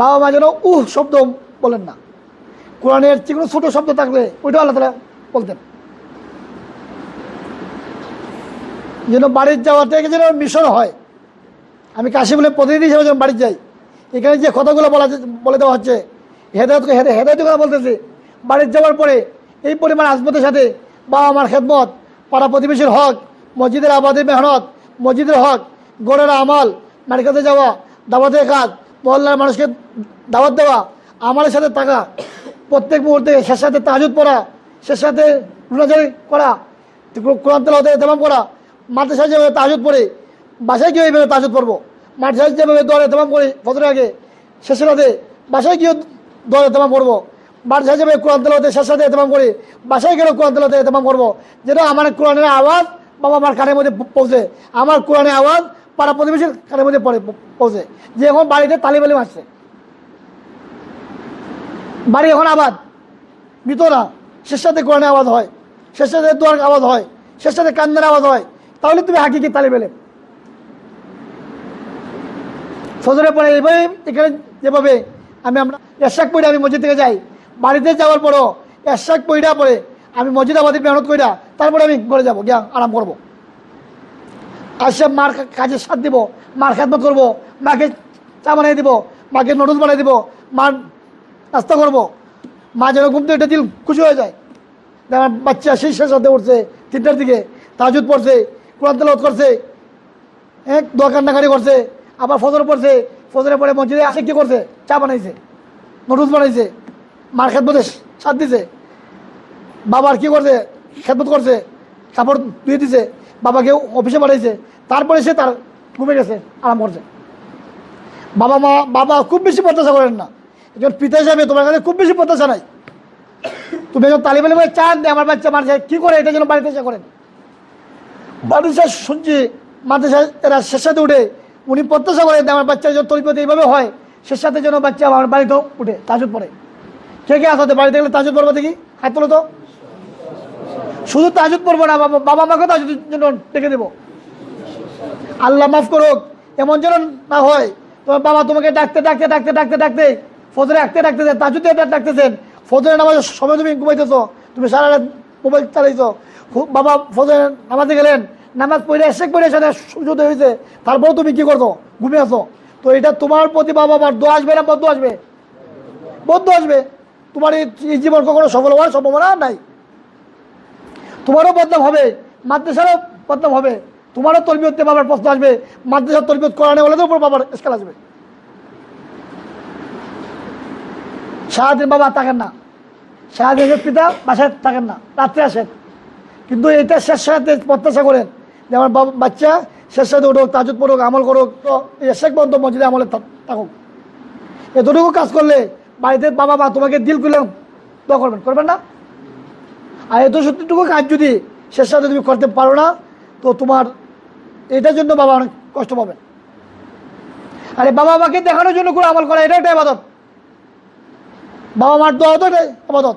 বাবা মা যেন, উহ, শব্দ বলেন না। কোরআনের যে কোনো ছোটো শব্দ থাকলে ওইটাও আল্লাহ তালা বলতেন। যেন বাড়ির যাওয়া থেকে যেন মিশন হয়। আমি কাশি বলে প্রতিনিধি হিসেবে যেন বাড়ির যাই, এখানে যে কথাগুলো বলা বলে দেওয়া হচ্ছে, হেদায়ত হেদায়তের কথা বলতেছি, বাড়ির যাওয়ার পরে এই পরিমাণ আজমতের সাথে বাবা মার খেদমত, পাড়া প্রতিবেশীর হক, মসজিদের আবাদের মেহনত, মসজিদের হক, গোড়ের আমাল মার্কেটে যাওয়া, দাওয়াতের কাজ মহল্লার মানুষকে দাওয়াত দেওয়া আমাদের সাথে থাকা, প্রত্যেক মুহূর্তে শেষ সাথে তাজুদ পড়া শেষ সাথে রুনাজারি করা, কোরআন তেলাওয়াতে তেমাম করা, মাদ্রাসায় যেভাবে তাজুদ পড়ে, বাসায় গিয়ে এইভাবে তাজুদ পড়ব। মাদ্রাসায় যেভাবে দোয়ারে তেমাম করি ফজরের আগে, শেষের রাতে বাসায় গিয়ে দোয়ারে তেমাম করব। মাদ্রাসায় যেভাবে কোরআন তেলাওয়াতে শেষ সাথে তেমাম করি, বাসায় গেলেও কোরআন তেলাওয়াতে তেমাম করব। যেটা আমার কোরআনের আওয়াজ বাবা মার কানের মধ্যে পৌঁছে, আমার কোরআনের আওয়াজ পাড়া প্রতিবেশীর কানের মধ্যে পড়ে, পৌঁছে। যে এখন বাড়িতে তালি বালি মারছে। বাড়ি এখন আবাদ। মৃত না শেষ সাথে কোরআনের আওয়াজ হয় শেষ সাথে দোয়ার আওয়াজ হয় শেষ সাথে কান্নার আওয়াজ হয়। তাহলে তুমি হাকিকি তালি বেলে। ফজরের পরে এইভাবে এখানে যেভাবে আমি আমরা এরশাক পইরা আমি মসজিদ থেকে যাই। বাড়িতে যাওয়ার পরও এরশাক পইরা পরে আমি মসজিদ আমাদের মেহনত কইরা তারপরে আমি ঘরে যাব, গিয়া আরাম করব। আসে মার কাজে সাথ দিব, মার খেদমত করব, মাকে চা বানিয়ে দিব, মাকে নুডলস বানিয়ে দিব, মার নাস্তা করব। মা যেন ঘুম থেকে দিল, খুশি হয়ে যায়। আমার বাচ্চা সেই শেষ সাথে উঠছে, তিনটার দিকে, তাজুদ পড়ছে, কোরআন তেলাওয়াত করছে এক দোয়া কান্নাকারি করছে, আবার ফজর পড়ছে, ফজরে পরে মসজিদে আসে কী করছে? চা বানাইছে নুডলস বানাইছে, মার খেদমতে সাথ দিছে। বাবার কি করছে? খেদমত করছে, কাপড় ধুয়ে দিছে বাবাকে অফিসে পাঠাইছে। তারপরে সে তার ঘুমে গেছে, আরাম করছে। বাবা মা, বাবা খুব বেশি প্রত্যাশা করেন না। একজন পিতা হিসাবে তোমার কাছে খুব বেশি প্রত্যাশা নাই। তুমি একজন তালিবালি বলে চান আমার বাচ্চা মানুষ কি করে এটা যেন বাড়িতে এসে করেন? বাড়িতে শুনছি মাদ্রাসা এরা শেষ সাথে উঠে, উনি প্রত্যাশা করেন আমার বাচ্চা যেন তরিপতি এইভাবে হয়, শেষ সাথে যেন বাচ্চা আমার বাড়িতেও উঠে, তাজুদ পড়ে। কে কে আসাতে বাড়িতে গেলে তাজুদ পড়ব দেখি? হাত তোলো তো। শুধু তাজুদ পড়ব না, বাবা বাবা মাকে তাজুদের জন্য ডেকে দেবো। আল্লাহ মাফ করুক, এমন যেন না হয়, তোমার বাবা তোমাকে ডাকতে ডাকতে ডাকতে ডাকতে ডাকতে, ফজরে ডাকতে ডাকতেছেন তাজুদে ডাকতেছেন। ফজরে নামাজের সময় তুমি ঘুমাইতেছো, তুমি সারা রাত মোবাইল চালাইছো। বাবা ফজরে নামাজে গেলেন, নামাজ পড়ে এসে পড়ে সাথে উদয় হয়েছে। তারপর তুমি কি করছ? ঘুমিয়ে আসো তো এটা তোমার প্রতি বাবা মার দো আসবে না বদ্ধ আসবে? বদ্ধ আসবে। তোমার এই জীবন কখনো সফল হওয়ার সম্ভাবনা নাই। তোমারও বদনাম হবে, মাদ্রাসারও বদনাম হবে। তোমারও তরবিয়তে বাবার প্রশ্ন আসবে, মাদ্রাসার তরবিয়ত করানো হলে তো উপর বাবার স্কেল আসবে। সারাদিন বাবা থাকেন না। সারাদিনের পিতা বাসায় থাকেন না, রাত্রে আসেন। কিন্তু এটা শেষ সাথে প্রত্যাশা করেন যে আমার বাবা, বাচ্চা শেষ সাথে উঠুক, তাজুদ পড়ুক, আমল করুক, তো শেষ পর্যন্ত মসজিদে আমলে থাক- থাকুক। এতটুকু কাজ করলে বাড়িতে বাবা মা তোমাকে দিল করলে দোয়া করবেন করবেন না? আর এত সত্যিটুকু কাজ যদি শেষ সাথে তুমি করতে পারো না, তো তোমার এটার জন্য বাবা অনেক কষ্ট পাবে। আরে বাবা মাকে দেখানোর জন্য করে আমল করা এটা একটা আবাদত। বাবা মার দোয়া তো এটাই আবাদত।